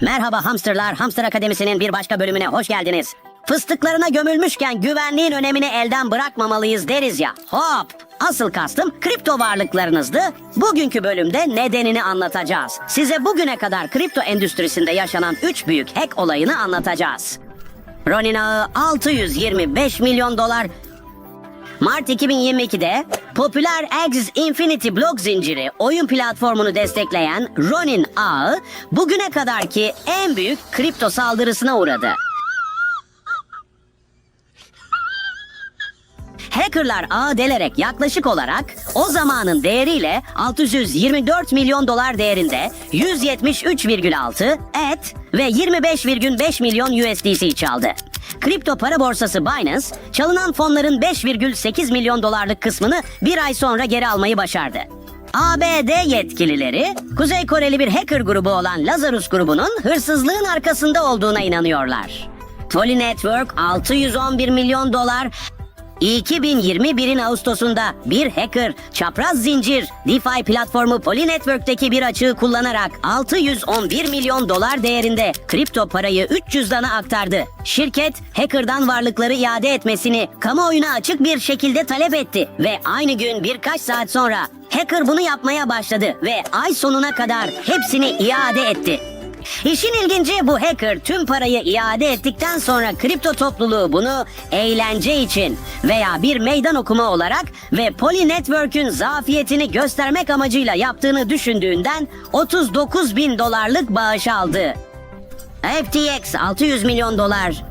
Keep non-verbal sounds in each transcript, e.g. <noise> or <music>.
Merhaba hamsterlar, Hamster Akademisi'nin bir başka bölümüne hoş geldiniz. Fıstıklarına gömülmüşken güvenliğin önemini elden bırakmamalıyız deriz ya. Hop! Asıl kastım kripto varlıklarınızdı. Bugünkü bölümde nedenini anlatacağız. Size bugüne kadar kripto endüstrisinde yaşanan 3 büyük hack olayını anlatacağız. Ronin ağı 625 milyon dolar Mart 2022'de popüler Axis Infinity blok zinciri oyun platformunu destekleyen Ronin ağı bugüne kadarki en büyük kripto saldırısına uğradı. Hackerlar ağı delerek yaklaşık olarak o zamanın değeriyle 624 milyon dolar değerinde 173,6 ET ve 25,5 milyon USDC çaldı. Kripto para borsası Binance, çalınan fonların 5,8 milyon dolarlık kısmını bir ay sonra geri almayı başardı. ABD yetkilileri, Kuzey Koreli bir hacker grubu olan Lazarus grubunun hırsızlığın arkasında olduğuna inanıyorlar. Tolly Network 611 milyon dolar 2021'in Ağustos'unda bir hacker çapraz zincir DeFi platformu Poly Network'teki bir açığı kullanarak 611 milyon dolar değerinde kripto parayı 300 dana aktardı. Şirket hacker'dan varlıkları iade etmesini kamuoyuna açık bir şekilde talep etti ve aynı gün birkaç saat sonra hacker bunu yapmaya başladı ve ay sonuna kadar hepsini iade etti. İşin ilginci bu hacker tüm parayı iade ettikten sonra kripto topluluğu bunu eğlence için veya bir meydan okuma olarak ve Poly Network'ün zafiyetini göstermek amacıyla yaptığını düşündüğünden 39 bin dolarlık bağış aldı. FTX 600 milyon dolar.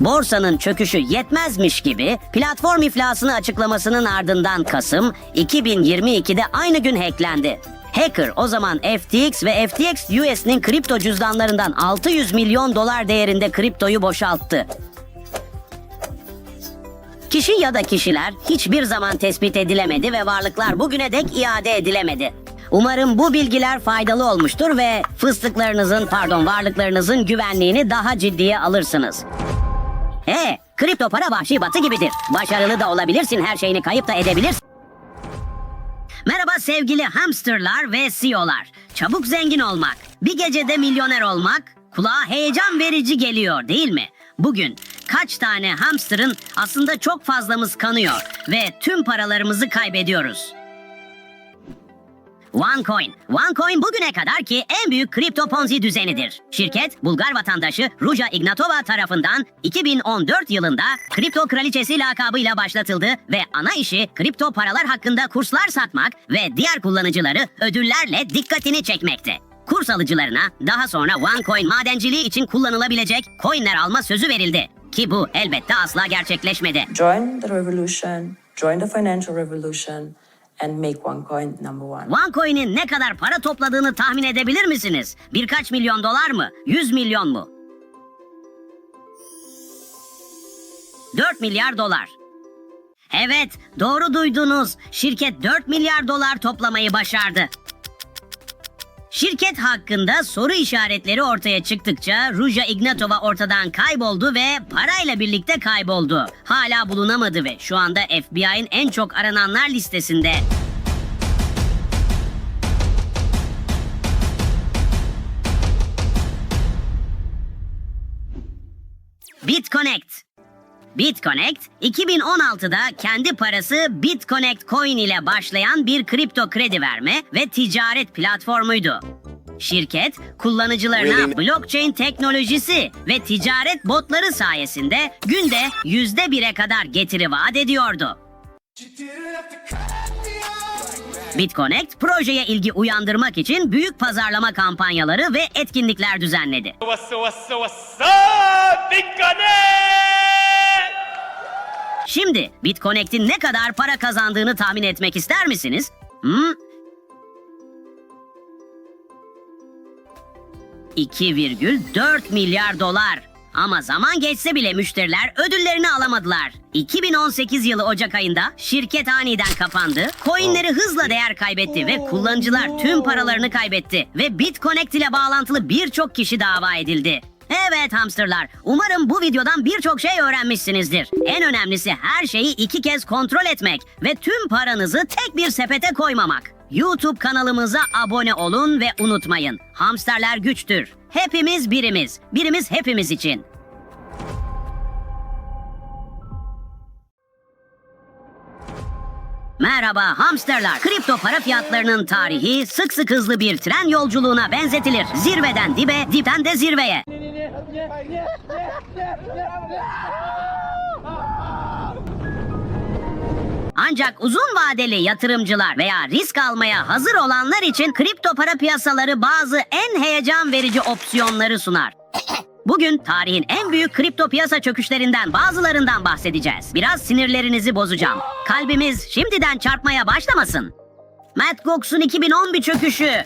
Borsanın çöküşü yetmezmiş gibi platform iflasını açıklamasının ardından Kasım 2022'de aynı gün hacklendi. Hacker o zaman FTX ve FTX US'nin kripto cüzdanlarından 600 milyon dolar değerinde kriptoyu boşalttı. Kişi ya da kişiler hiçbir zaman tespit edilemedi ve varlıklar bugüne dek iade edilemedi. Umarım bu bilgiler faydalı olmuştur ve fıstıklarınızın pardon varlıklarınızın güvenliğini daha ciddiye alırsınız. He, kripto para vahşi batı gibidir. Başarılı da olabilirsin, her şeyini kayıp da edebilirsin. Merhaba sevgili hamsterlar ve CEO'lar. Çabuk zengin olmak, bir gecede milyoner olmak kulağa heyecan verici geliyor değil mi? Bugün kaç tane hamsterın aslında çok fazlamız kanıyor ve tüm paralarımızı kaybediyoruz. OneCoin. OneCoin bugüne kadar ki en büyük kripto ponzi düzenidir. Şirket Bulgar vatandaşı Ruja Ignatova tarafından 2014 yılında kripto kraliçesi lakabıyla başlatıldı ve ana işi kripto paralar hakkında kurslar satmak ve diğer kullanıcıları ödüllerle dikkatini çekmekti. Kurs alıcılarına daha sonra OneCoin madenciliği için kullanılabilecek coinler alma sözü verildi. Ki bu elbette asla gerçekleşmedi. Join the revolution, join the financial revolution, and make OneCoin number one. OneCoin'in ne kadar para topladığını tahmin edebilir misiniz? Birkaç milyon dolar mı? 100 milyon mu? 4 milyar dolar. Evet, doğru duydunuz. Şirket 4 milyar dolar toplamayı başardı. Şirket hakkında soru işaretleri ortaya çıktıkça Ruja Ignatova ortadan kayboldu ve parayla birlikte kayboldu. Hala bulunamadı ve şu anda FBI'nin en çok arananlar listesinde. BitConnect. BitConnect 2016'da kendi parası BitConnect Coin ile başlayan bir kripto kredi verme ve ticaret platformuydu. Şirket kullanıcılarına blockchain teknolojisi ve ticaret botları sayesinde günde yüzde bire kadar getiri vaat ediyordu. BitConnect projeye ilgi uyandırmak için büyük pazarlama kampanyaları ve etkinlikler düzenledi. What's up, what's up, what's up? Big Connect! Şimdi BitConnect'in ne kadar para kazandığını tahmin etmek ister misiniz? Hmm? 2,4 milyar dolar. Ama zaman geçse bile müşteriler ödüllerini alamadılar. 2018 yılı Ocak ayında şirket aniden kapandı, coinleri hızla değer kaybetti ve kullanıcılar tüm paralarını kaybetti ve BitConnect ile bağlantılı birçok kişi dava edildi. Evet hamsterlar, umarım bu videodan birçok şey öğrenmişsinizdir. En önemlisi her şeyi iki kez kontrol etmek ve tüm paranızı tek bir sepete koymamak. YouTube kanalımıza abone olun ve unutmayın. Hamsterler güçtür. Hepimiz birimiz. Birimiz hepimiz için. Merhaba hamsterlar. Kripto para fiyatlarının tarihi sık sık hızlı bir tren yolculuğuna benzetilir. Zirveden dibe, dipten de zirveye. Ancak uzun vadeli yatırımcılar veya risk almaya hazır olanlar için kripto para piyasaları bazı en heyecan verici opsiyonları sunar. Bugün tarihin en büyük kripto piyasa çöküşlerinden bazılarından bahsedeceğiz. Biraz sinirlerinizi bozacağım. Kalbimiz şimdiden çarpmaya başlamasın. Matt Gox'un 2011 çöküşü.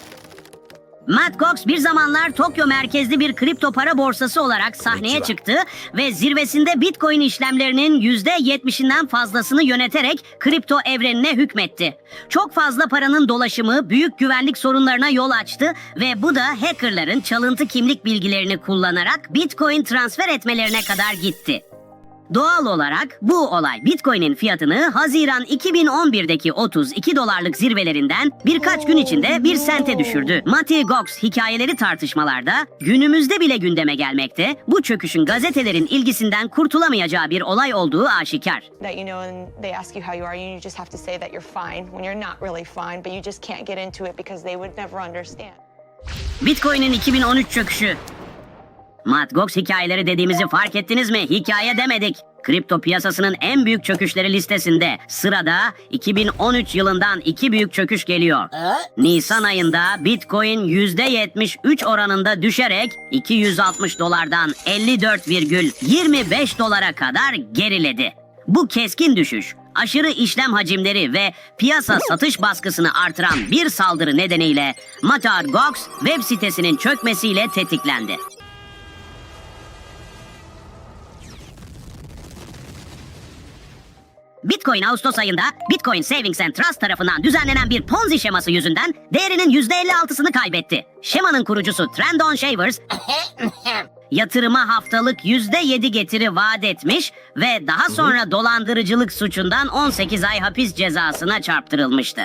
Matt Gox bir zamanlar Tokyo merkezli bir kripto para borsası olarak sahneye çıktı ve zirvesinde Bitcoin işlemlerinin %70'inden fazlasını yöneterek kripto evrenine hükmetti. Çok fazla paranın dolaşımı büyük güvenlik sorunlarına yol açtı ve bu da hackerların çalıntı kimlik bilgilerini kullanarak Bitcoin transfer etmelerine kadar gitti. Doğal olarak bu olay Bitcoin'in fiyatını Haziran 2011'deki 32 dolarlık zirvelerinden birkaç gün içinde bir sente düşürdü. Mati Gox hikayeleri tartışmalarda günümüzde bile gündeme gelmekte. Bu çöküşün gazetelerin ilgisinden kurtulamayacağı bir olay olduğu aşikar. Bitcoin'in 2013 çöküşü. Mt. Gox hikayeleri dediğimizi fark ettiniz mi? Hikaye demedik. Kripto piyasasının en büyük çöküşleri listesinde sırada 2013 yılından iki büyük çöküş geliyor. Nisan ayında Bitcoin %73 oranında düşerek 260 dolardan 54,25 dolara kadar geriledi. Bu keskin düşüş aşırı işlem hacimleri ve piyasa satış baskısını artıran bir saldırı nedeniyle Matar Gox web sitesinin çökmesiyle tetiklendi. Bitcoin Ağustos ayında Bitcoin Savings and Trust tarafından düzenlenen bir Ponzi şeması yüzünden değerinin %56'sını kaybetti. Şemanın kurucusu Trendon Shavers <laughs> yatırıma haftalık %7 getiri vaat etmiş ve daha sonra dolandırıcılık suçundan 18 ay hapis cezasına çarptırılmıştı.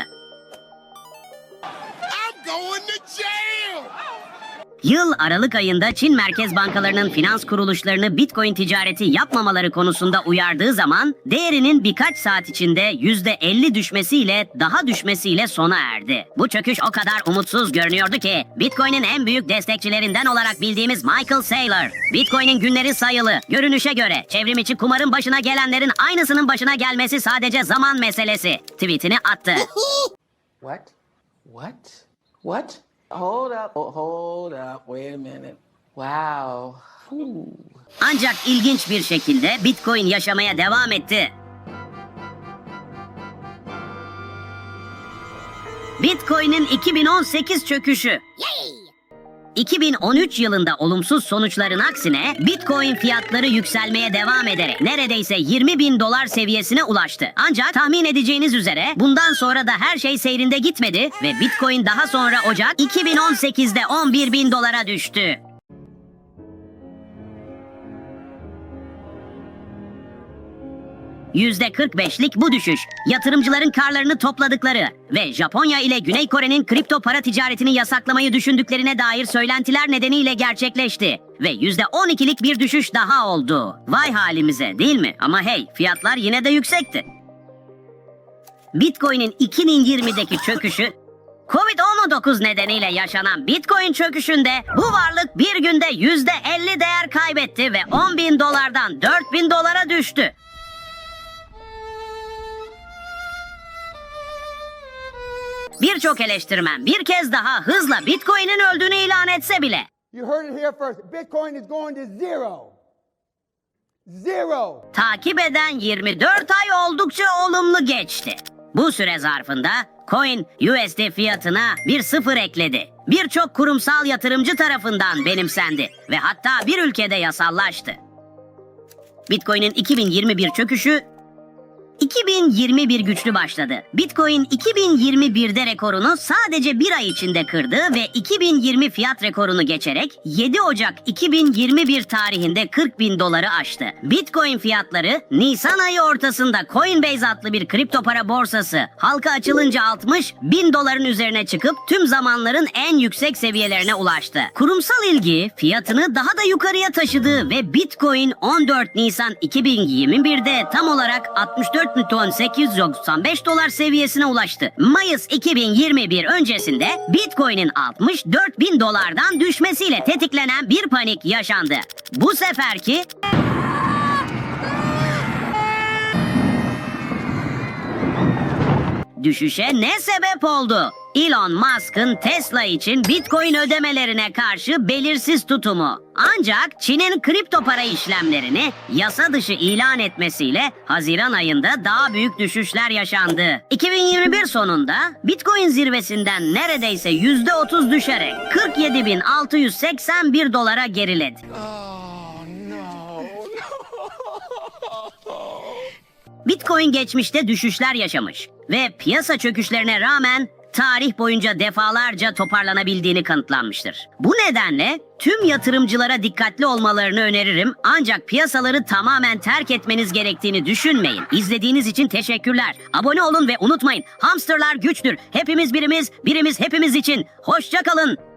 Yıl Aralık ayında Çin merkez bankalarının finans kuruluşlarını Bitcoin ticareti yapmamaları konusunda uyardığı zaman değerinin birkaç saat içinde %50 düşmesiyle daha düşmesiyle sona erdi. Bu çöküş o kadar umutsuz görünüyordu ki Bitcoin'in en büyük destekçilerinden olarak bildiğimiz Michael Saylor, Bitcoin'in günleri sayılı, görünüşe göre çevrim içi kumarın başına gelenlerin aynısının başına gelmesi sadece zaman meselesi tweetini attı. <laughs> What? What? What? Hold up. Oh, hold up. Wait a minute. Wow. Ancak ilginç bir şekilde Bitcoin yaşamaya devam etti. Bitcoin'in 2018 çöküşü. 2013 yılında olumsuz sonuçların aksine Bitcoin fiyatları yükselmeye devam ederek neredeyse 20 bin dolar seviyesine ulaştı. Ancak tahmin edeceğiniz üzere bundan sonra da her şey seyrinde gitmedi ve Bitcoin daha sonra Ocak 2018'de 11 bin dolara düştü. %45'lik bu düşüş, yatırımcıların karlarını topladıkları ve Japonya ile Güney Kore'nin kripto para ticaretini yasaklamayı düşündüklerine dair söylentiler nedeniyle gerçekleşti. Ve %12'lik bir düşüş daha oldu. Vay halimize değil mi? Ama hey fiyatlar yine de yüksekti. Bitcoin'in 2020'deki çöküşü Covid-19 nedeniyle yaşanan Bitcoin çöküşünde bu varlık bir günde %50 değer kaybetti ve 10 bin dolardan 4 bin dolara düştü. Birçok eleştirmen bir kez daha hızla Bitcoin'in öldüğünü ilan etse bile You heard it here first. Bitcoin is going to zero. Zero. takip eden 24 ay oldukça olumlu geçti. Bu süre zarfında coin USD fiyatına bir sıfır ekledi. Birçok kurumsal yatırımcı tarafından benimsendi ve hatta bir ülkede yasallaştı. Bitcoin'in 2021 çöküşü 2021 güçlü başladı. Bitcoin 2021'de rekorunu sadece bir ay içinde kırdı ve 2020 fiyat rekorunu geçerek 7 Ocak 2021 tarihinde 40 bin doları aştı. Bitcoin fiyatları Nisan ayı ortasında Coinbase adlı bir kripto para borsası halka açılınca 60 bin doların üzerine çıkıp tüm zamanların en yüksek seviyelerine ulaştı. Kurumsal ilgi fiyatını daha da yukarıya taşıdı ve Bitcoin 14 Nisan 2021'de tam olarak 64.895 dolar seviyesine ulaştı. Mayıs 2021 öncesinde Bitcoin'in 64 bin dolardan düşmesiyle tetiklenen bir panik yaşandı. Bu seferki düşüşe ne sebep oldu? Elon Musk'ın Tesla için Bitcoin ödemelerine karşı belirsiz tutumu. Ancak Çin'in kripto para işlemlerini yasa dışı ilan etmesiyle Haziran ayında daha büyük düşüşler yaşandı. 2021 sonunda Bitcoin zirvesinden neredeyse %30 düşerek 47.681 dolara geriledi. <laughs> Bitcoin geçmişte düşüşler yaşamış ve piyasa çöküşlerine rağmen tarih boyunca defalarca toparlanabildiğini kanıtlanmıştır. Bu nedenle tüm yatırımcılara dikkatli olmalarını öneririm ancak piyasaları tamamen terk etmeniz gerektiğini düşünmeyin. İzlediğiniz için teşekkürler. Abone olun ve unutmayın hamsterlar güçtür. Hepimiz birimiz, birimiz hepimiz için. Hoşça kalın.